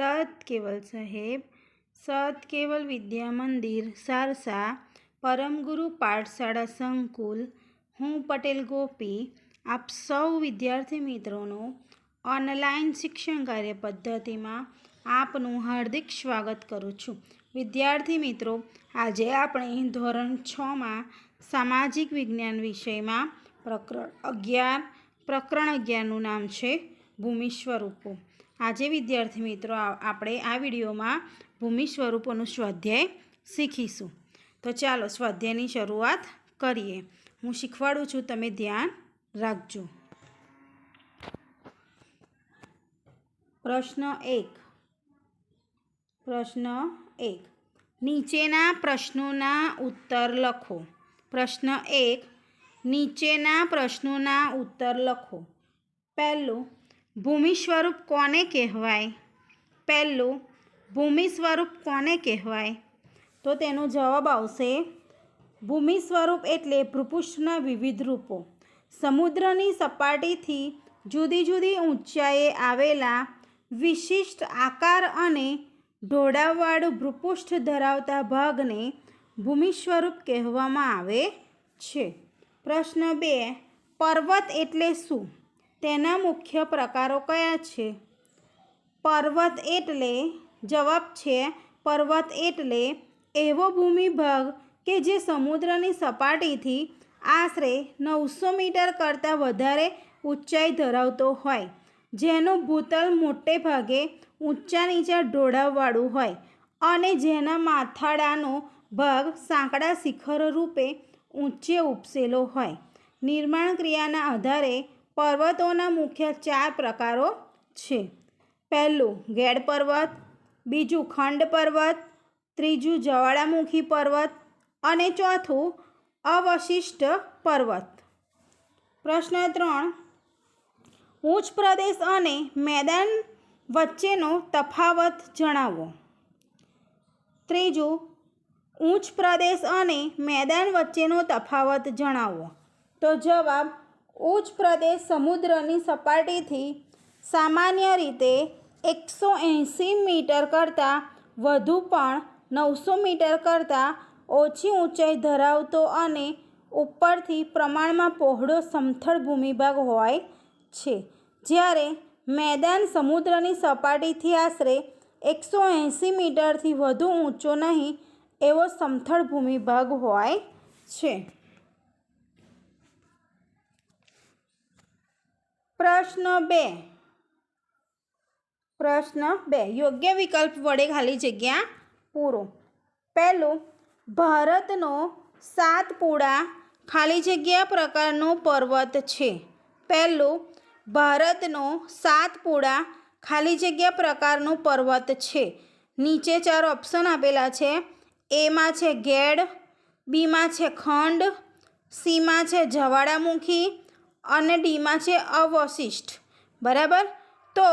સત કેવલ સાહેબ સત કેવલ વિદ્યા મંદિર સારસા, પરમગુરુ પાઠશાળા સંકુલ, હું પટેલ ગોપી, આપ સૌ વિદ્યાર્થી મિત્રોનું ઓનલાઈન શિક્ષણ કાર્ય પદ્ધતિમાં આપનું હાર્દિક સ્વાગત કરું છું. વિદ્યાર્થી મિત્રો, આજે આપણે ધોરણ છમાં સામાજિક વિજ્ઞાન વિષયમાં પ્રકરણ અગિયાર, પ્રકરણ અગિયારનું નામ છે ભૂમિ સ્વરૂપો. આજે વિદ્યાર્થી મિત્રો આપણે આ વિડીયોમાં ભૂમિ સ્વરૂપોનું સ્વાધ્યાય શીખીશું. તો ચાલો સ્વાધ્યાયની શરૂઆત કરીએ. હું શીખવાડું છું, તમે ધ્યાન રાખજો. પ્રશ્ન એક. પ્રશ્ન એક. નીચેના પ્રશ્નોના ઉત્તર લખો. પ્રશ્ન એક. નીચેના પ્રશ્નોના ઉત્તર લખો. પહેલું ભૂમિ સ્વરૂપ કોને કહેવાય? પહેલું ભૂમિ સ્વરૂપ કોને કહેવાય? તો તેનો જવાબ આવશે ભૂમિ સ્વરૂપ એટલે ભૂપૃષ્ઠના વિવિધ રૂપો. સમુદ્રની સપાટીથી જુદી જુદી ઊંચાઈએ આવેલા વિશિષ્ટ આકાર અને ઢોળાવવાળું ભૂપૃષ્ઠ ધરાવતા ભાગને ભૂમિ સ્વરૂપ કહેવામાં આવે છે. પ્રશ્ન બે, પર્વત એટલે શું? તેના મુખ્ય પ્રકારો કયા છે? પર્વત એટલે જવાબ છે પર્વત એટલે એવો ભૂમિભાગ કે જે સમુદ્રની સપાટીથી આશરે નવસો મીટર કરતાં વધારે ઊંચાઈ ધરાવતો હોય. જેનું ભૂતલ મોટે ભાગે ઊંચા નીચા ઢોળાવવાળું હોય અને જેના માથાડાનો ભાગ સાંકડા શિખર રૂપે ઊંચે ઉપસેલો હોય. નિર્માણ ક્રિયાના આધારે પર્વતોના મુખ્ય ચાર પ્રકારો છે. પહેલું ગેડ પર્વત. બીજું, ખંડ પર્વત. ત્રીજું, જ્વાળામુખી પર્વત. અને ચોથું, અવશિષ્ટ પર્વત. પ્રશ્ન ત્રણ, ઉચ્ચ પ્રદેશ અને મેદાન વચ્ચેનો તફાવત જણાવો. ત્રીજું, ઉચ્ચ પ્રદેશ અને મેદાન વચ્ચેનો તફાવત જણાવો. તો જવાબ ઉચ્ચ પ્રદેશ સમુદ્રની સપાટીથી સામાન્ય રીતે એકસો એંસી મીટર કરતાં વધુ પણ નવસો મીટર કરતાં ઓછી ઊંચાઈ ધરાવતો અને ઉપરથી પ્રમાણમાં પહોળો સમથળ ભૂમિભાગ હોય છે. જ્યારે મેદાન સમુદ્રની સપાટીથી આશરે એકસો એંસી મીટરથી વધુ ઊંચો નહીં એવો સમથળ ભૂમિભાગ હોય છે. પ્રશ્ન બે. પ્રશ્ન બે. યોગ્ય વિકલ્પ વડે ખાલી જગ્યા પૂરો. પહેલું, ભારતનો સાતપુડા ખાલી જગ્યા પ્રકારનો પર્વત છે. પહેલું, ભારતનો સાતપુડા ખાલી જગ્યા પ્રકારનો પર્વત છે. નીચે ચાર ઓપ્શન આપેલા છે. એમાં છે ગેડ બીમાં છે ખંડ સીમાં છે જવાળામુખી અને ડીમાં છે અવશિષ્ટ. બરાબર? તો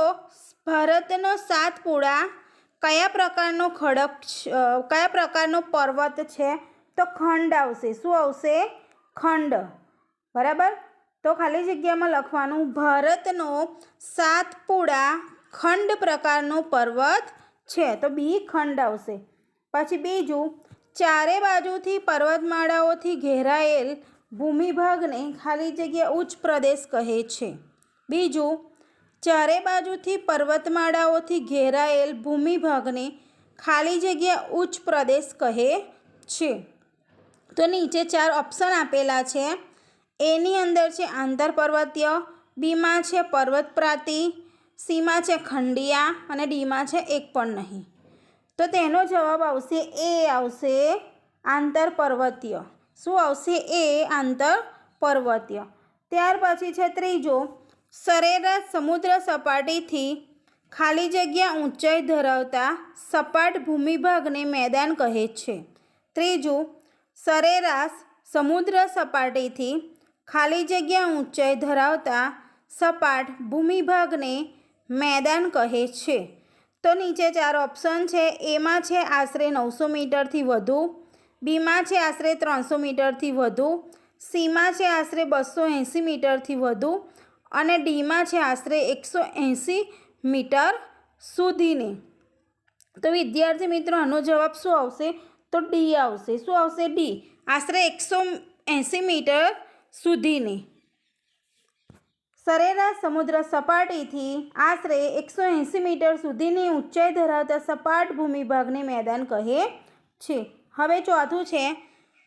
ભારતનો સાતપુડા કયા પ્રકારનો ખડક કયા પ્રકારનો પર્વત છે? તો ખંડ આવશે. શું આવશે? ખંડ. બરાબર? તો ખાલી જગ્યામાં લખવાનું, ભારતનો સાતપુડા ખંડ પ્રકારનો પર્વત છે. તો બી ખંડ આવશે. પછી બીજું, ચારે બાજુથી પર્વતમાળાઓથી ઘેરાયેલ ભૂમિભાગને ખાલી જગ્યા ઉચ્ચ પ્રદેશ કહે છે. બીજું, ચારે બાજુથી પર્વતમાળાઓથી ઘેરાયેલ ભૂમિભાગને ખાલી જગ્યા ઉચ્ચ પ્રદેશ કહે છે. તો નીચે ચાર ઓપ્શન આપેલા છે. એની અંદર છે આંતરપર્વતીય બીમાં છે પર્વત પ્રાતિ, સીમાં છે ખંડિયા અને ડીમાં છે એક પણ નહીં. તો તેનો જવાબ આવશે એ આવશે આંતરપર્વતીય શું આવશે? એ આંતર પર્વતીય. ત્યાર પછી છે ત્રીજો, સરેરાશ સમુદ્ર સપાટીથી ખાલી જગ્યા ઊંચાઈ ધરાવતા સપાટ ભૂમિભાગને મેદાન કહે છે. ત્રીજું, સરેરાશ સમુદ્ર સપાટીથી ખાલી જગ્યા ઊંચાઈ ધરાવતા સપાટ ભૂમિભાગને મેદાન કહે છે. તો નીચે ચાર ઓપ્શન છે. એમાં છે આશરે નવસો મીટરથી વધુ બીમાં છે આશરે ત્રણસો મીટરથી વધુ, સીમાં છે આશરે બસો એંસી મીટરથી વધુ અને ડીમાં છે આશરે એકસો એંસી મીટર સુધીની. તો વિદ્યાર્થી મિત્રો, આનો જવાબ શું આવશે? તો ડી આવશે. શું આવશે? ડી. આશરે એકસો એંસી મીટર સુધીની. સરેરાશ સમુદ્ર સપાટીથી આશરે એકસો એંસી મીટર સુધીની ઊંચાઈ ધરાવતા સપાટ ભૂમિભાગને મેદાન કહે છે. હવે ચોથું છે,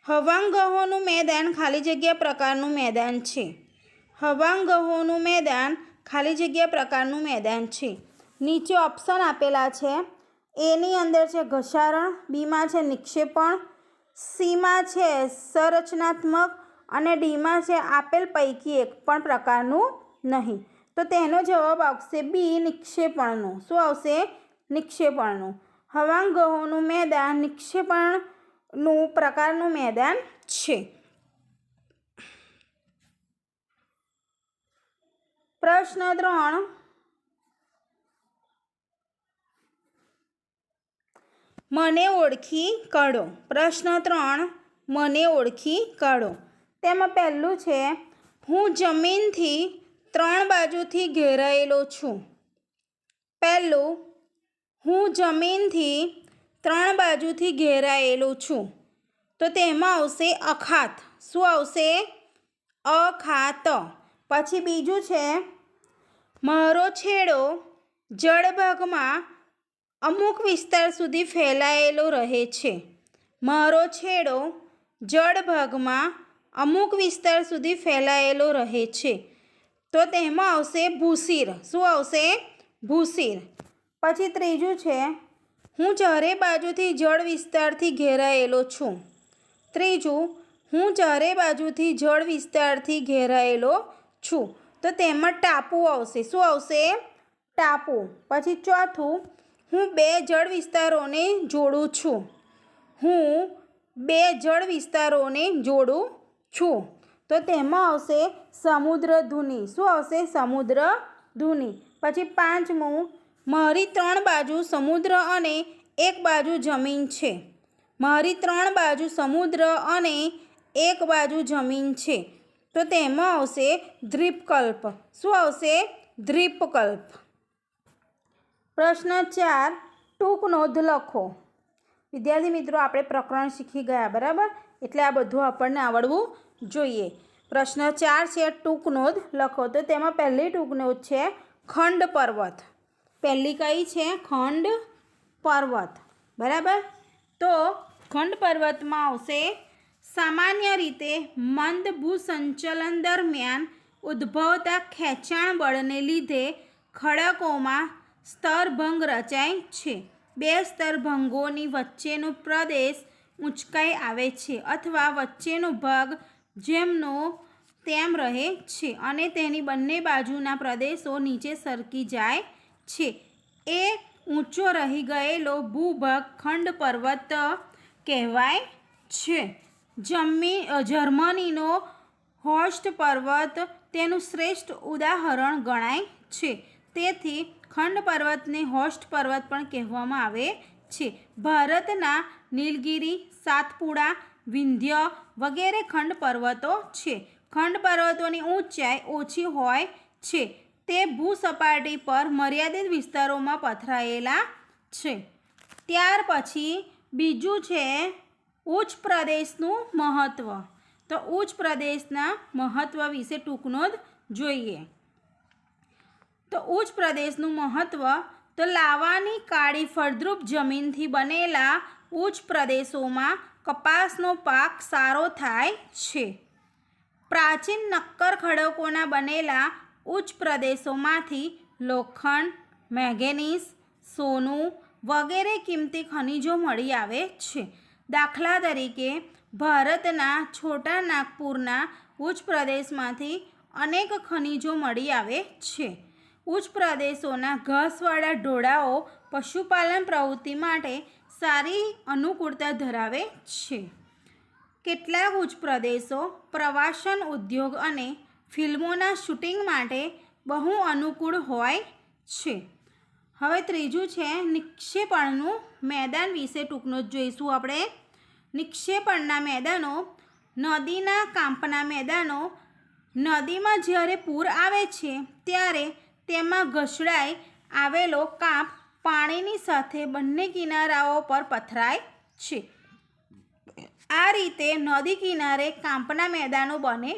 હવાંગહોનું મેદાન ખાલી જગ્યા પ્રકારનું મેદાન છે. હવાંગહોનું મેદાન ખાલી જગ્યા પ્રકારનું મેદાન છે. નીચે ઓપ્શન આપેલા છે, એની અંદર છે ઘસારણ, બીમાં છે નિક્ષેપણ, સીમાં છે સંરચનાત્મક અને ડીમાં છે આપેલ પૈકી એક પણ પ્રકારનું નહીં. તો તેનો જવાબ આવશે બી, નિક્ષેપણનું. શું આવશે? નિક્ષેપણનું. હવાંગહોનું મેદાન નિક્ષેપણનું પ્રકારનું મેદાન છે. પ્રશ્ન ત્રણ. મને ઓળખી કાઢો. પ્રશ્ન ત્રણ. મને ઓળખી કાઢો. તેમાં પહેલું છે, હું જમીનથી ત્રણ બાજુથી ઘેરાયેલો છું. પહેલું, હું જમીનથી ત્રણ બાજુથી ઘેરાયેલો છું. તો તેમાં આવશે અખાત. શું આવશે? અખાત. પછી બીજું છે, મારો છેડો જળભાગમાં અમુક વિસ્તાર સુધી ફેલાયેલો રહે છે. મારો છેડો જળભાગમાં અમુક વિસ્તાર સુધી ફેલાયેલો રહે છે. તો તેમાં આવશે ભૂસીર. શું આવશે? ભૂસીર. પછી ત્રીજું છે હું ચારે બાજુથી જળ વિસ્તારથી ઘેરાયેલો છું. ત્રીજું, હું ચારે બાજુથી જળ વિસ્તારથી ઘેરાયેલો છું. તો તેમાં ટાપુ આવશે. શું આવશે? ટાપુ. પછી ચોથું, હું બે જળ વિસ્તારોને જોડું છું. હું બે જળ વિસ્તારોને જોડું છું. તો તેમાં આવશે સમુદ્ર ધુની. શું આવશે? સમુદ્ર ધુની. પછી પાંચમું મારી ત્રણ બાજુ સમુદ્ર અને એક બાજુ જમીન છે. મારી ત્રણ બાજુ સમુદ્ર અને એક બાજુ જમીન છે. તો તેમાં આવશે દ્વીપકલ્પ. શું આવશે? દ્વીપકલ્પ. પ્રશ્ન ચાર, ટૂંક નોંધ લખો. વિદ્યાર્થી મિત્રો, આપણે પ્રકરણ શીખી ગયા, બરાબર? એટલે આ બધું આપણને આવડવું જોઈએ. પ્રશ્ન ચાર છે, ટૂંક નોંધ લખો. તો તેમાં પહેલી ટૂંક નોંધ છે, ખંડ પર્વત. પહેલી કઈ છે? ખંડ પર્વત. બરાબર? તો ખંડ પર્વતમાં આવશે સામાન્ય રીતે મંદ ભૂસંચલન દરમિયાન ઉદ્ભવતા ખેંચાણ બળને લીધે ખડકોમાં સ્તરભંગ રચાય છે. બે સ્તરભંગોની વચ્ચેનો પ્રદેશ ઊંચકાઈ આવે છે અથવા વચ્ચેનો ભાગ જેમનો તેમ રહે છે અને તેની બંને બાજુના પ્રદેશો નીચે સરકી જાય છે. એ ઊંચો રહી ગયેલો ભૂભાગ ખંડ પર્વત કહેવાય છે. જમી જર્મનીનો હોસ્ટ પર્વત તેનું શ્રેષ્ઠ ઉદાહરણ ગણાય છે. તેથી ખંડ પર્વતને હોસ્ટ પર્વત પણ કહેવામાં આવે છે. ભારતના નીલગિરી, સાતપુડા, વિંધ્ય વગેરે ખંડ પર્વતો છે. ખંડ પર્વતોની ઊંચાઈ ઓછી હોય છે. તે ભૂસપાટી પર મર્યાદિત વિસ્તારોમાં પથરાયેલા છે. ત્યાર પછી બીજું છે ઉચ્ચ પ્રદેશનું મહત્ત્વ તો ઉચ્ચ પ્રદેશના મહત્ત્વ વિશે ટૂંકનો જ જોઈએ. તો ઉચ્ચ પ્રદેશનું મહત્ત્વ તો લાવાની કાળી ફળદ્રુપ જમીનથી બનેલા ઉચ્ચ પ્રદેશોમાં કપાસનો પાક સારો થાય છે. પ્રાચીન નક્કર ખડકોના બનેલા ઉચ્ચ પ્રદેશોમાંથી લોખંડ, મેંગેનીઝ, સોનું વગેરે કિંમતી ખનિજો મળી આવે છે. દાખલા તરીકે, ભારતના છોટા નાગપુરના ઉચ્ચ પ્રદેશમાંથી અનેક ખનિજો મળી આવે છે. ઉચ્ચ પ્રદેશોના ઘાસવાળા ઢોળાઓ પશુપાલન પ્રવૃત્તિ માટે સારી અનુકૂળતા ધરાવે છે. કેટલાક ઉચ્ચ પ્રદેશો પ્રવાસન ઉદ્યોગ અને ફિલ્મોના શૂટિંગ માટે બહુ અનુકૂળ હોય છે. હવે ત્રીજું છે નિક્ષેપણનું મેદાન વિશે ટૂંકનું જ જોઈશું આપણે. નિક્ષેપણના મેદાનો, નદીના કાંપના મેદાનો, નદીમાં જ્યારે પૂર આવે છે ત્યારે તેમાં ઘસડાઈ આવેલો કાંપ પાણીની સાથે બંને કિનારાઓ પર પથરાય છે. આ રીતે નદી કિનારે કાંપના મેદાનો બને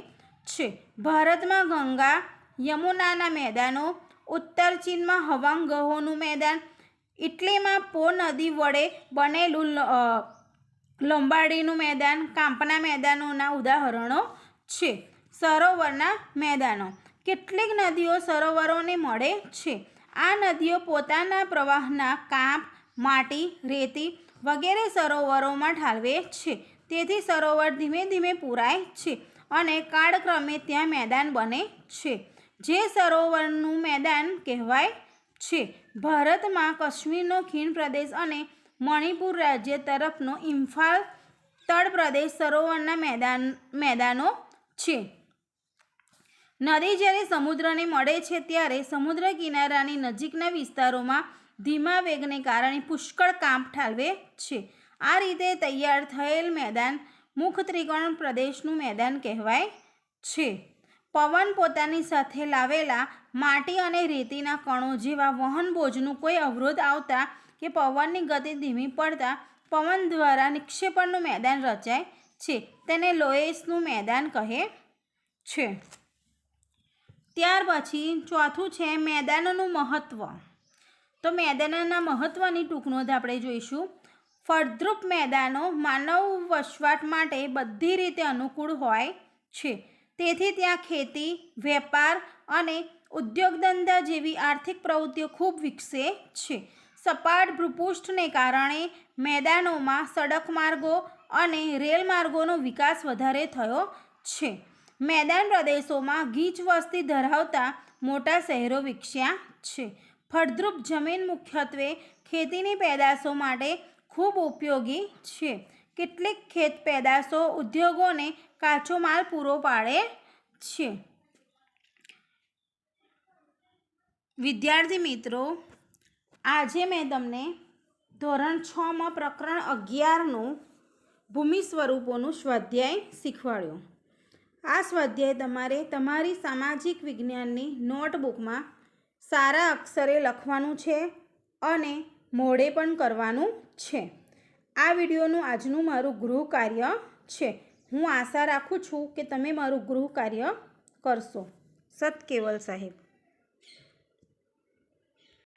છે. ભારતમાં ગંગા યમુનાના મેદાનો, ઉત્તર ચીનમાં હવાંગહોનું મેદાન, ઇટલીમાં પો નદી વડે બનેલું લંબાડીનું મેદાન, કાંપના મેદાનોના ઉદાહરણો છે. સરોવરના મેદાનો. કેટલીક નદીઓ સરોવરોને મળે છે. આ નદીઓ પોતાના પ્રવાહના કાંપ, માટી, રેતી વગેરે સરોવરોમાં ઠાલવે છે. તેથી સરોવર ધીમે ધીમે પૂરાય છે. અને કાળક્રમે ત્યાં મેદાન બને છે, જે સરોવરનું મેદાન કહેવાય છે. ભારતમાં કાશ્મીરનો ખીણ પ્રદેશ અને મણિપુર રાજ્ય તરફનો ઇમ્ફાલ તળ પ્રદેશ સરોવરના મેદાન, મેદાનો છે. નદી જ્યારે સમુદ્રને મળે છે ત્યારે સમુદ્ર કિનારાની નજીકના વિસ્તારોમાં ધીમા વેગને કારણે પુષ્કળ કાંપ ઠાલવે છે. આ રીતે તૈયાર થયેલ મેદાન મુખ ત્રિકોણ પ્રદેશનું મેદાન કહેવાય છે. પવન પોતાની સાથે લાવેલા માટી અને રેતીના કણો જેવા વહન બોજનું કોઈ અવરોધ આવતા કે પવનની ગતિ ધીમી પડતા પવન દ્વારા નિક્ષેપણનું મેદાન રચાય છે. તેને લોએસનું મેદાન કહે છે. ત્યાર પછી ચોથું છે મેદાનનું મહત્ત્વ તો મેદાનના મહત્ત્વની ટૂંક નોંધ આપણે જોઈશું. ફળદ્રુપ મેદાનો માનવ વસવાટ માટે બધી રીતે અનુકૂળ હોય છે. તેથી ત્યાં ખેતી, વેપાર અને ઉદ્યોગ ધંધા જેવી આર્થિક પ્રવૃત્તિઓ ખૂબ વિકસે છે. સપાટ ભૂપૃષ્ઠને કારણે મેદાનોમાં સડક માર્ગો અને રેલ માર્ગોનો વિકાસ વધારે થયો છે. મેદાન પ્રદેશોમાં ગીચ વસ્તી ધરાવતા મોટા શહેરો વિકસ્યા છે. ફળદ્રુપ જમીન મુખ્યત્વે ખેતીની પેદાશો માટે ખૂબ ઉપયોગી છે. કેટલીક ખેત પેદાશો ઉદ્યોગોને કાચો માલ પૂરો પાડે છે. વિદ્યાર્થી મિત્રો, આજે મેં તમને ધોરણ છમાં પ્રકરણ અગિયારનું ભૂમિ સ્વરૂપોનું સ્વાધ્યાય શીખવાડ્યું. આ સ્વાધ્યાય તમારે તમારી સામાજિક વિજ્ઞાનની નોટબુકમાં સારા અક્ષરે લખવાનું છે અને મોડે પણ કરવાનું છે. આ વિડીયોનું આજનું મારું ગૃહ કાર્ય છે. હું આશા રાખું છું કે તમે મારું ગૃહ કાર્ય કરશો. સત કેવલ સાહેબ.